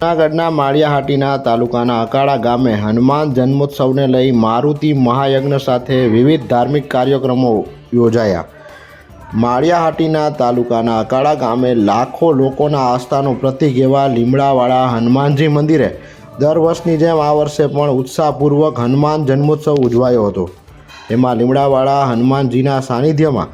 જૂનાગઢના માળિયાહાટીના તાલુકાના અકાળા ગામે હનુમાન જન્મોત્સવને લઈ મારુતિ મહાયજ્ઞ સાથે વિવિધ ધાર્મિક કાર્યક્રમો યોજાયા. માળિયાહાટીના તાલુકાના અકાળા ગામે લાખો લોકોના આસ્થાનું પ્રતિક એવા લીમડાવાળા હનુમાનજી મંદિરે દર વર્ષની જેમ આ વર્ષે પણ ઉત્સાહપૂર્વક હનુમાન જન્મોત્સવ ઉજવાયો હતો. એમાં લીમડાવાળા હનુમાનજીના સાનિધ્યમાં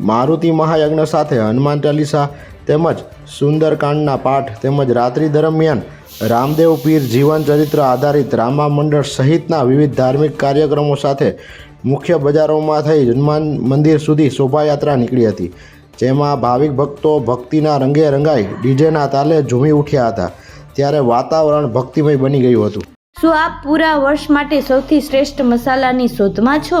મારુતિ મહાયજ્ઞ સાથે હનુમાન ચાલીસા તેમજ સુંદરકાંડના પાઠ તેમજ રાત્રિ દરમિયાન રામદેવ પીર જીવન ચરિત્ર આધારિત રામા મંડળ સહિતના વિવિધ ધાર્મિક કાર્યક્રમો સાથે મુખ્ય બજારોમાં થઈ હનુમાન મંદિર સુધી શોભાયાત્રા નીકળી હતી, જેમાં ભાવિક ભક્તો ભક્તિના રંગે રંગાઈ ડીજેના તાલે ઝૂમી ઉઠ્યા હતા. ત્યારે વાતાવરણ ભક્તિમય બની ગયું હતું. શું આપ પૂરા વર્ષ માટે સૌથી શ્રેષ્ઠ મસાલાની શોધમાં છો?